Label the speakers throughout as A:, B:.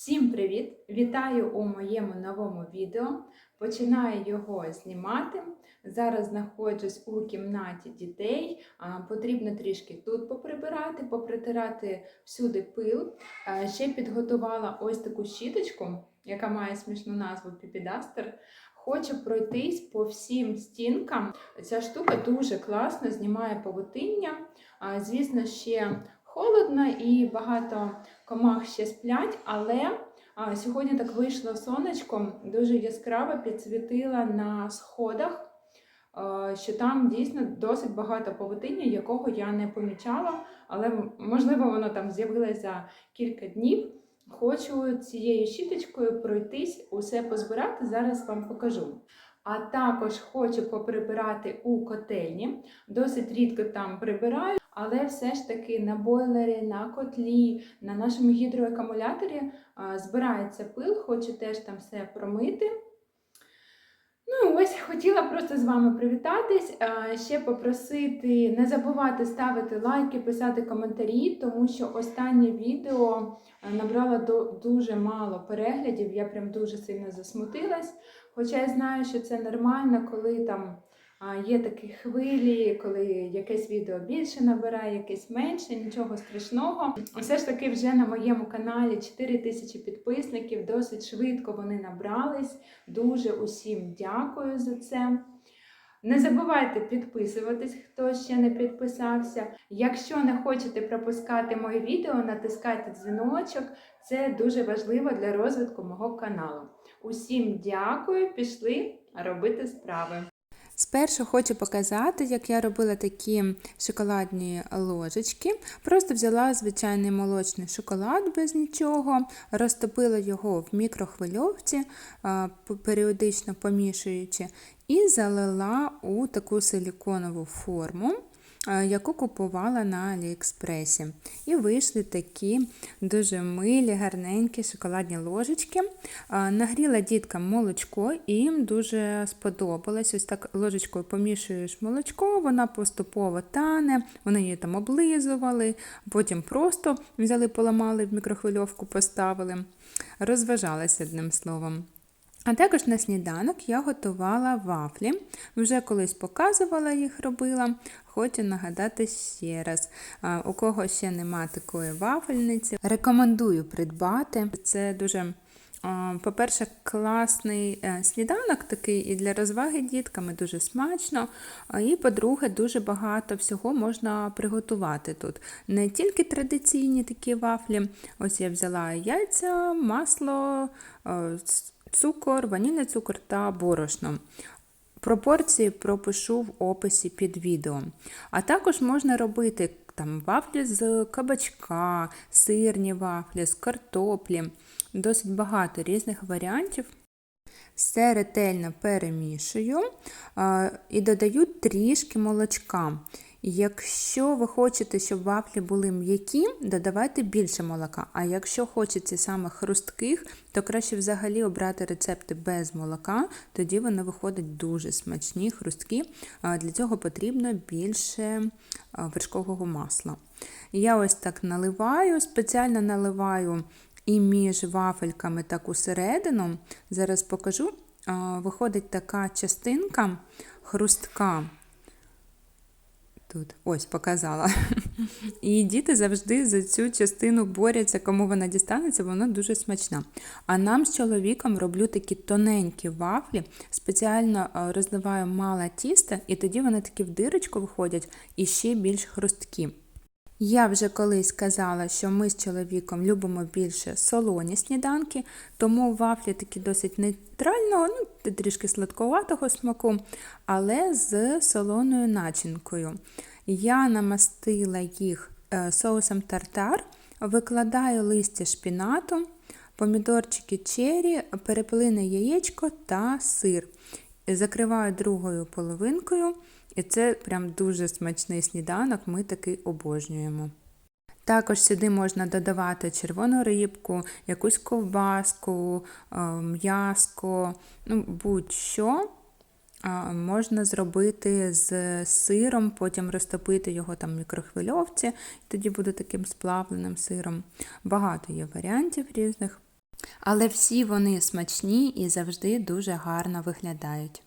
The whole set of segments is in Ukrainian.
A: Всім привіт! Вітаю у моєму новому відео. Починаю його знімати. Зараз знаходжусь у кімнаті дітей. Потрібно трішки тут поприбирати, попритирати всюди пил. Ще підготувала ось таку щіточку, яка має смішну назву Піпідастер. Хочу пройтись по всім стінкам. Ця штука дуже класно знімає павутиння. Звісно, ще холодно і багато комах ще сплять, але а, сьогодні так вийшло сонечко, дуже яскраво підсвітила на сходах, а, що там дійсно досить багато павутиння, якого я не помічала, але можливо воно там з'явилося за кілька днів. Хочу цією щіточкою пройтись, усе позбирати, зараз вам покажу. А також хочу поприбирати у котельні. Досить рідко там прибираю, але все ж таки на бойлері, на котлі, на нашому гідроакумуляторі збирається пил, хочу теж там все промити. Ну, ось хотіла просто з вами привітатись, ще попросити не забувати ставити лайки, писати коментарі, тому що останнє відео набрало дуже мало переглядів, я прям дуже сильно засмутилась. Хоча я знаю, що це нормально, коли там є такі хвилі, коли якесь відео більше набирає, якесь менше, нічого страшного. Все ж таки, вже на моєму каналі 4 тисячі підписників, досить швидко вони набрались. Дуже усім дякую за це. Не забувайте підписуватись, хто ще не підписався. Якщо не хочете пропускати моє відео, натискайте дзвіночок. Це дуже важливо для розвитку мого каналу. Усім дякую, пішли робити справи.
B: Спершу хочу показати, як я робила такі шоколадні ложечки. Просто взяла звичайний молочний шоколад без нічого, розтопила його в мікрохвильовці, періодично помішуючи, і залила у таку силіконову форму. А, Яку купувала на Аліекспресі. І вийшли такі дуже милі, гарненькі шоколадні ложечки. Нагріла діткам молочко, і їм дуже сподобалось. Ось так ложечкою помішуєш молочко, вона поступово тане, вони її там облизували, потім просто взяли, поламали в мікрохвильовку, поставили. Розважалися одним словом. А також на сніданок я готувала вафлі. Вже колись показувала їх, робила. Хочу нагадати ще раз. У кого ще нема такої вафельниці, рекомендую придбати. Це дуже, по-перше, класний е, сніданок такий і для розваги дітками дуже смачно. І, по-друге, дуже багато всього можна приготувати тут. Не тільки традиційні такі вафлі. Ось я взяла яйця, масло. Цукор, ванільний цукор та борошно. Пропорції пропишу в описі під відео. А також можна робити там вафлі з кабачка, сирні вафлі, з картоплі. Досить багато різних варіантів. Все ретельно перемішую і додаю трішки молочка. Якщо ви хочете, щоб вафлі були м'які, додавайте більше молока. А якщо хочеться саме хрустких, то краще взагалі обрати рецепти без молока, тоді вони виходять дуже смачні, хрусткі. Для цього потрібно більше вершкового масла. Я ось так наливаю, спеціально наливаю і між вафельками так усередину. Зараз покажу. Виходить така частинка хрустка. Тут ось показала. І діти завжди за цю частину борються, кому вона дістанеться, вона дуже смачна. А нам з чоловіком роблю такі тоненькі вафлі, спеціально е, розливаю мало тіста, і тоді вони такі в дирочку виходять і ще більш хрусткі. Я вже колись казала, що ми з чоловіком любимо більше солоні сніданки, тому вафлі такі досить нейтрального, ну, трішки сладковатого смаку, але з солоною начинкою. Я намастила їх е, соусом тартар, викладаю листя шпінату, помідорчики чері, перепелине яєчко та сир. Закриваю другою половинкою. І це прям дуже смачний сніданок, ми такий обожнюємо. Також сюди можна додавати червону рибку, якусь ковбаску, е, м'яско, ну, будь-що. Можна зробити з сиром, потім розтопити його там в мікрохвильовці, і тоді буде таким сплавленим сиром. Багато є варіантів різних. Але всі вони смачні і завжди дуже гарно виглядають.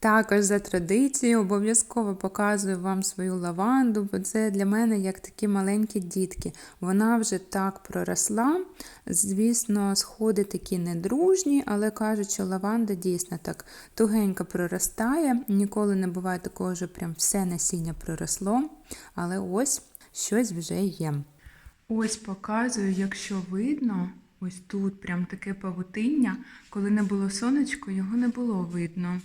B: Також за традицією обов'язково показую вам свою лаванду, бо це для мене як такі маленькі дітки. Вона вже так проросла. Звісно, сходи такі недружні, але кажуть, що лаванда дійсно так тугенько проростає. Ніколи не буває такого, що прям все насіння проросло. Але ось щось вже є. Ось показую, якщо видно, ось тут прям таке павутиння. Коли не було сонечко, його не було видно.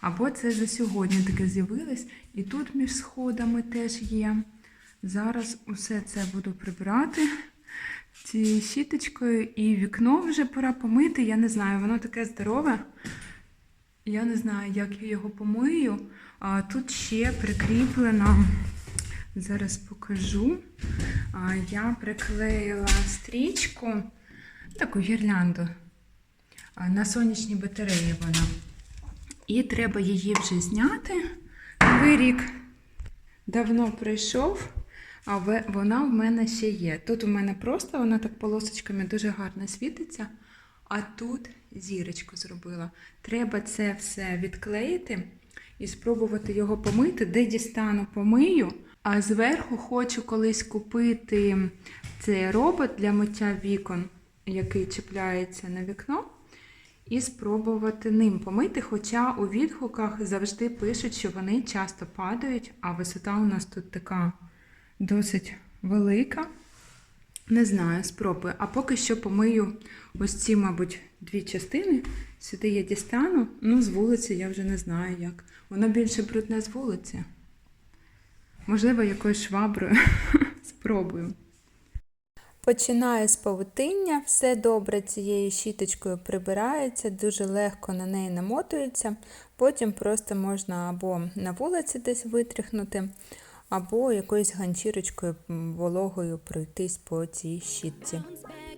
B: Або це за сьогодні таке з'явилось, і тут між сходами теж є. Зараз усе це буду прибирати цією щіточкою, і вікно вже пора помити. Я не знаю, воно таке здорове. Я не знаю, як я його помию. А тут ще прикріплено. Зараз покажу. А, Я приклеїла стрічку, таку гірлянду. На сонячній батареї вона. І треба її вже зняти. Новий рік давно прийшов, а вона в мене ще є. Тут у мене просто вона так полосочками дуже гарно світиться, а тут зірочку зробила. Треба це все відклеїти і спробувати його помити, де дістану помию. А зверху хочу колись купити цей робот для миття вікон, який чіпляється на вікно і спробувати ним помити. Хоча у відгуках завжди пишуть, що вони часто падають, а висота у нас тут така досить велика. Не знаю, спробую. А поки що помию ось ці, мабуть, дві частини. Сюди я дістану. Ну, з вулиці я вже не знаю як. Воно більше брудне з вулиці. Можливо, якоюсь шваброю спробую. Починаю з павутиння, все добре цією щіточкою прибирається, дуже легко на неї намотується. Потім просто можна або на вулиці десь витряхнути, або якоюсь ганчірочкою вологою пройтись по цій щітці.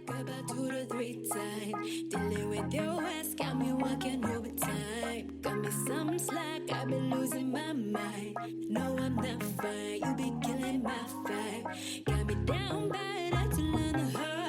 C: Back about two to three times. Dealing with your ass got me walking overtime. Got me some slack, I've been losing my mind. No, I'm not fine, you be killing my vibe. Got me down bad, I had to learn the hard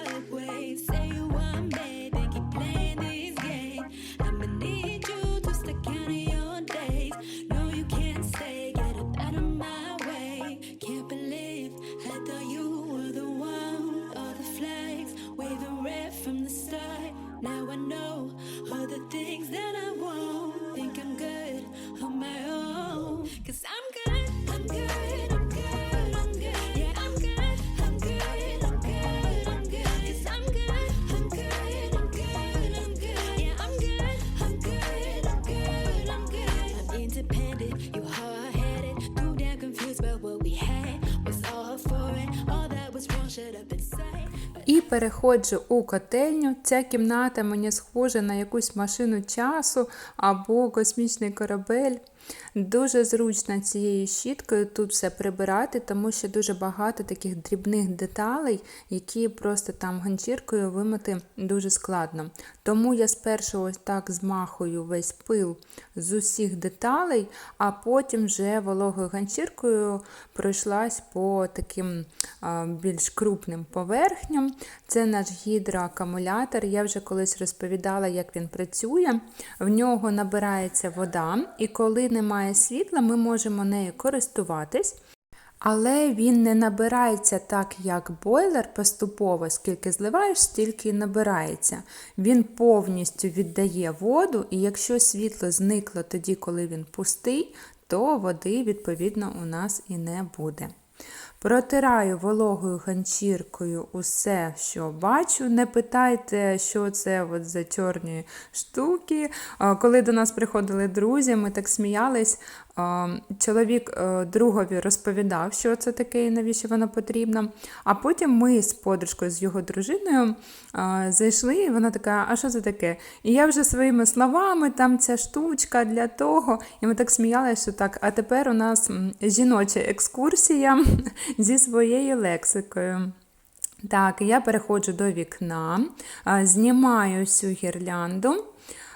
B: І переходжу у котельню. Ця кімната мені схожа на якусь машину часу або космічний корабель. Дуже зручно цією щіткою тут все прибирати, тому що дуже багато таких дрібних деталей, які просто там ганчіркою вимити дуже складно. Тому я спершу ось так змахую весь пил з усіх деталей, а потім вже вологою ганчіркою пройшлась по таким більш крупним поверхням. Це наш гідроакумулятор. Я вже колись розповідала, як він працює. В нього набирається вода, і коли немає світла, ми можемо нею користуватись. Але він не набирається так, як бойлер поступово, скільки зливаєш, стільки і набирається. Він повністю віддає воду, і якщо світло зникло тоді, коли він пустий, то води, відповідно, у нас і не буде. Протираю вологою ганчіркою усе, що бачу. Не питайте, що це от за чорні штуки. Коли до нас приходили друзі, ми так сміялись. Чоловік е, другові розповідав, що це таке і навіщо воно потрібно. А потім ми з подружкою, з його дружиною зайшли, і вона така, а що це таке? І я вже своїми словами, там ця штучка для того. І ми так сміялися, що так, а тепер у нас жіноча екскурсія зі своєю лексикою. Так, я переходжу до вікна, знімаю всю гірлянду.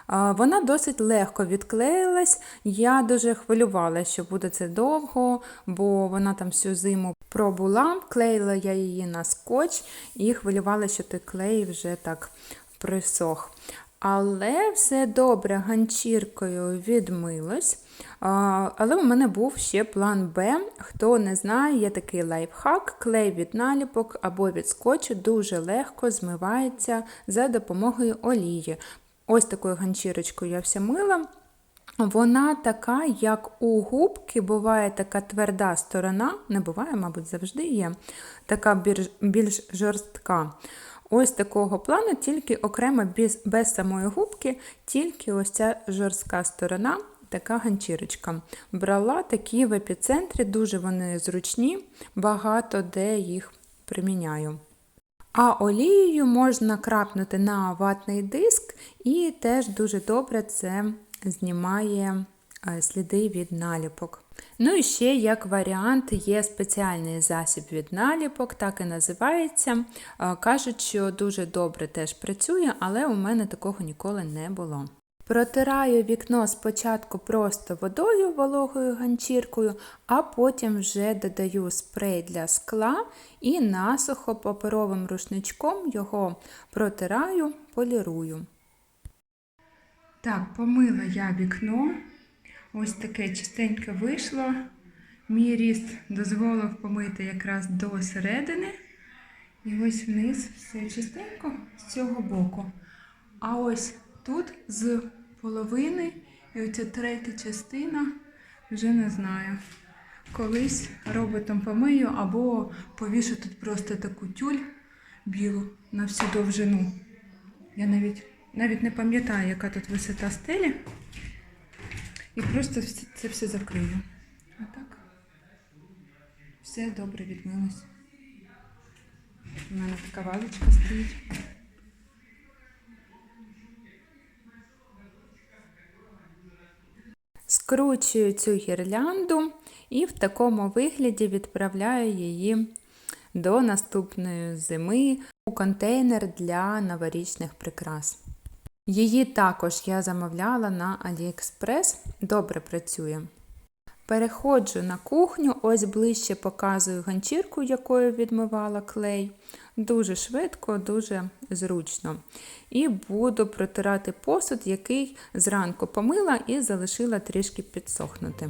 B: Вона досить легко відклеїлась. Я дуже хвилювалася, що буде це довго, бо вона там всю зиму пробула. Клеїла я її на скотч і хвилювалася, що той клей вже так присох. Але все добре ганчіркою відмилось. Але у мене був ще план Б. Хто не знає, є такий лайфхак, клей від наліпок або від скотчу дуже легко змивається за допомогою олії. Ось такою ганчірочкою я все мила. Вона така, як у губки, буває така тверда сторона, не буває, мабуть, завжди є, така більш, більш жорстка. Ось такого плану, тільки окремо без, без самої губки, тільки ось ця жорстка сторона, така ганчірочка. Брала такі в епіцентрі, дуже вони зручні, багато де їх приміняю. А олією можна крапнути на ватний диск, і теж дуже добре це знімає е, сліди від наліпок. Ну і ще як варіант є спеціальний засіб від наліпок, так і називається. Е, Кажуть, що дуже добре теж працює, але у мене такого ніколи не було. Протираю вікно спочатку просто водою вологою ганчіркою, а потім вже додаю спрей для скла і насухо паперовим рушничком його протираю, полірую. Так, помила я вікно. Ось таке чистеньке вийшло. Мій ріст дозволив помити якраз до середини. І ось вниз все чистенько з цього боку. А ось тут з половини, і оця третя частина, вже не знаю. Колись роботом помию або повішу тут просто таку тюль білу на всю довжину. Я навіть, навіть не пам'ятаю, яка тут висота стелі. І просто це все закрию. Отак. Все добре відмилось. У мене така валичка стоїть. Скручую цю гірлянду і в такому вигляді відправляю її до наступної зими у контейнер для новорічних прикрас. Її також я замовляла на AliExpress, добре працює. Переходжу на кухню, ось ближче показую ганчірку, якою відмивала клей. Дуже швидко, дуже зручно. І буду протирати посуд, який зранку помила і залишила трішки підсохнути.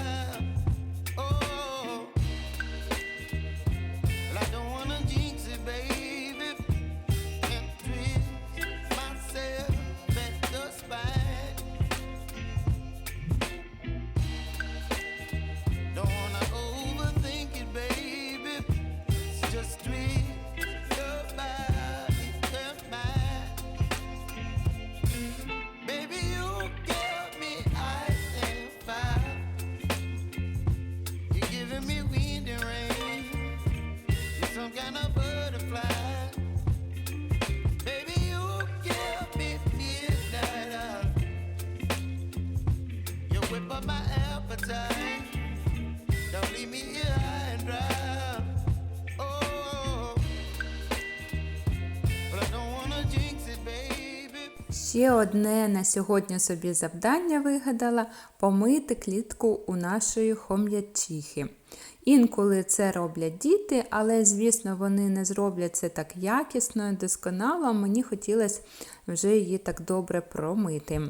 D: Oh.
B: Ще одне на сьогодні собі завдання вигадала помити клітку у нашої хом'ячихи. Інколи це роблять діти, але, звісно, вони не зроблять це так якісно і досконало. Мені хотілося вже її так добре промити.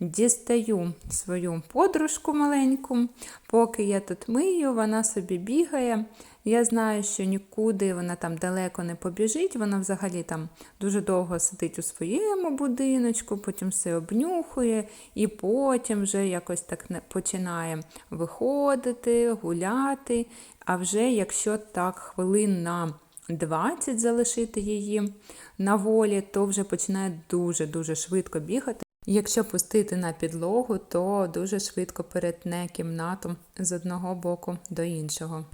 B: Дістаю свою подружку маленьку, поки я тут мию, вона собі бігає. Я знаю, що нікуди вона там далеко не побіжить, вона взагалі там дуже довго сидить у своєму будиночку, потім все обнюхує і потім вже якось так починає виходити, гуляти. А вже якщо так хвилин на 20 залишити її на волі, то вже починає дуже-дуже швидко бігати. Якщо пустити на підлогу, то дуже швидко перетне кімнату з одного боку до іншого.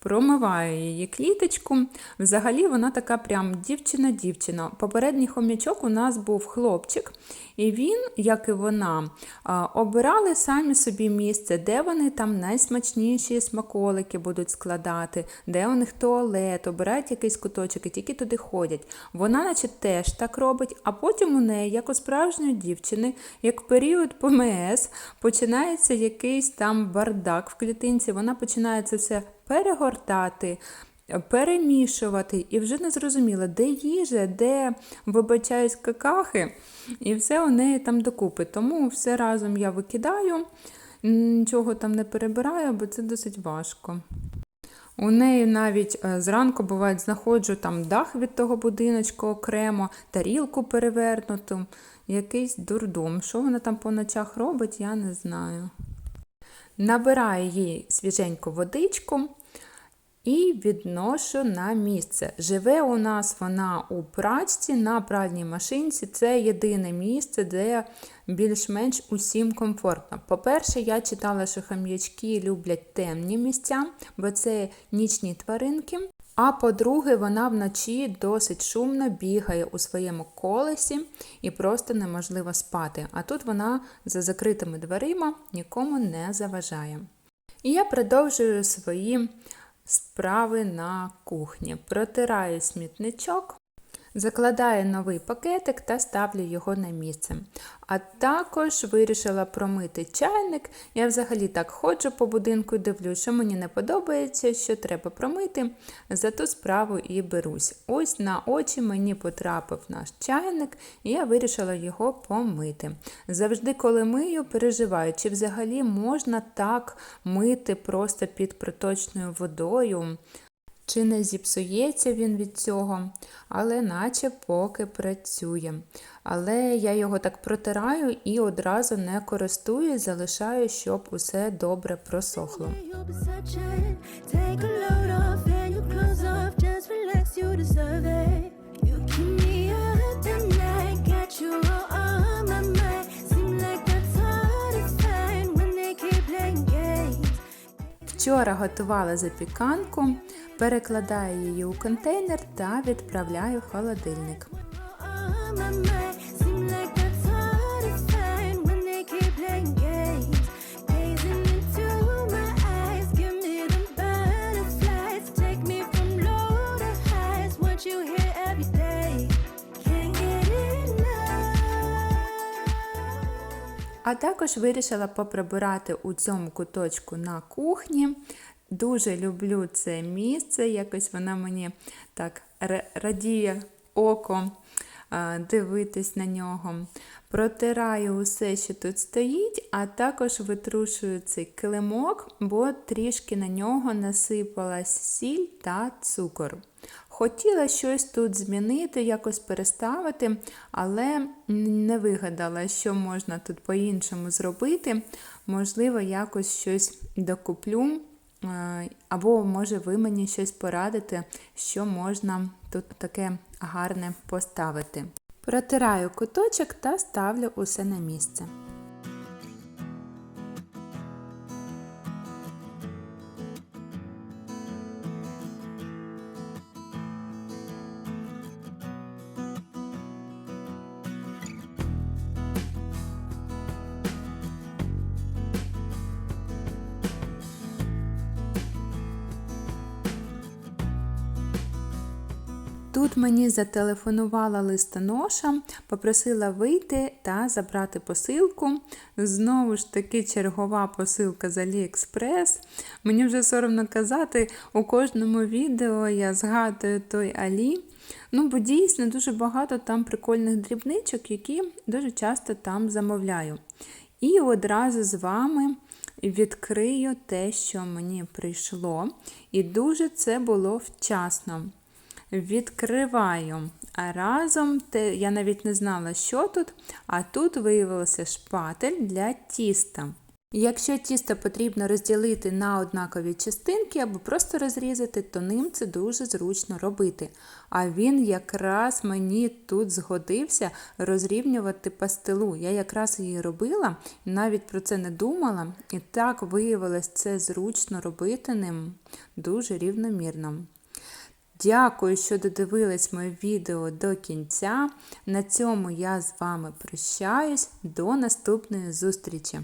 B: Промиваю її кліточку. Взагалі вона така прям дівчина-дівчина. Попередній хомячок у нас був хлопчик, і він, як і вона, обирали самі собі місце, де вони там найсмачніші смаколики будуть складати, де у них туалет, обирають якийсь куточок і тільки туди ходять. Вона, наче, теж так робить, а потім у неї, як у справжньої дівчини, як період ПМС, починається якийсь там бардак в клітинці, вона починає це все перегортати, перемішувати, і вже не зрозуміла, де їжа, де вибачаюсь какахи, і все у неї там докупи. Тому все разом я викидаю, нічого там не перебираю, бо це досить важко. У неї навіть е, зранку буває знаходжу там дах від того будиночку окремо, тарілку перевернуту, якийсь дурдом. Що вона там по ночах робить, я не знаю. Набираю їй свіженьку водичку і відношу на місце. Живе у нас вона у прачці на пральній машинці. Це єдине місце, де більш-менш усім комфортно. По-перше, я читала, що хам'ячки люблять темні місця, бо це нічні тваринки. А по-друге, вона вночі досить шумно бігає у своєму колесі і просто неможливо спати. А тут вона за закритими дверима нікому не заважає. І я продовжую свої справи на кухні. Протираю смітничок, закладаю новий пакетик та ставлю його на місце. А також вирішила промити чайник. Я взагалі так ходжу по будинку і дивлюсь, що мені не подобається, що треба промити. За ту справу і берусь. Ось на очі мені потрапив наш чайник, і я вирішила його помити. Завжди, коли мию, переживаю, чи взагалі можна так мити просто під проточною водою. Чи не зіпсується він від цього, але наче поки працює. Але я його так протираю і одразу не користуюсь, залишаю, щоб усе добре просохло. Вчора готувала запіканку, перекладаю її у контейнер та відправляю в холодильник. А також вирішила поприбирати у цьому куточку на кухні. Дуже люблю це місце, якось вона мені так радіє око дивитись на нього. Протираю усе, що тут стоїть, а також витрушую цей килимок, бо трішки на нього насипалась сіль та цукор. Хотіла щось тут змінити, якось переставити, але не вигадала, що можна тут по-іншому зробити. Можливо, якось щось докуплю. Е, Або, може, ви мені щось порадите, що можна тут таке гарне поставити. Протираю куточок та ставлю усе на місце. Тут мені зателефонувала листоноша, попросила вийти та забрати посилку. Знову ж таки, чергова посилка з Aliexpress. Мені вже соромно казати, у кожному відео я згадую той Алі. Ну, бо дійсно дуже багато там прикольних дрібничок, які дуже часто там замовляю. І одразу з вами відкрию те, що мені прийшло. І дуже це було вчасно. Відкриваю а разом, те, я навіть не знала, що тут, а тут виявився шпатель для тіста. Якщо тісто потрібно розділити на однакові частинки або просто розрізати, то ним це дуже зручно робити. А він якраз мені тут згодився розрівнювати пастилу. Я якраз її робила навіть про це не думала. І так виявилось це зручно робити ним дуже рівномірно. Дякую, що додивились моє відео до кінця. На цьому я з вами прощаюсь. До наступної зустрічі!